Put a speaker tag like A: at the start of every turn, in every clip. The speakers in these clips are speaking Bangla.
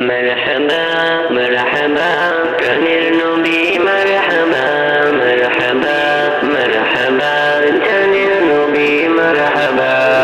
A: مرحبا مرحبا كان النبي مرحبا مرحبا مرحبا كان النبي مرحبا.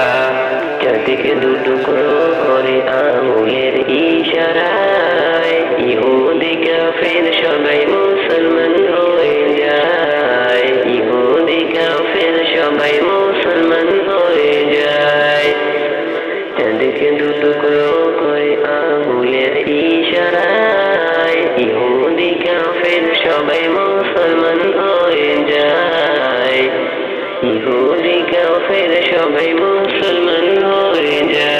A: নিজেকে দু টুকরো করে আঙুলের ইশারায় ইহুদি কাফের সবাই মুসলমান হয়ে যায়। ইহুদি কাফের সবাই মুসলমান হয়ে যায়।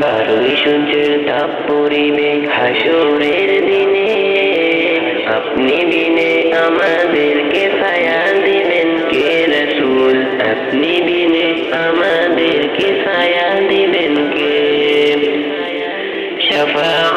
A: ভালোই সূর্যের তাপ পরিবে হাসুরের দিনে। আপনি বিনে আমাদেরকে ছায়া দিবেন। কে রসুল? আপনি বিনে আমাদেরকে ছায়া দিবেন। কে? সফা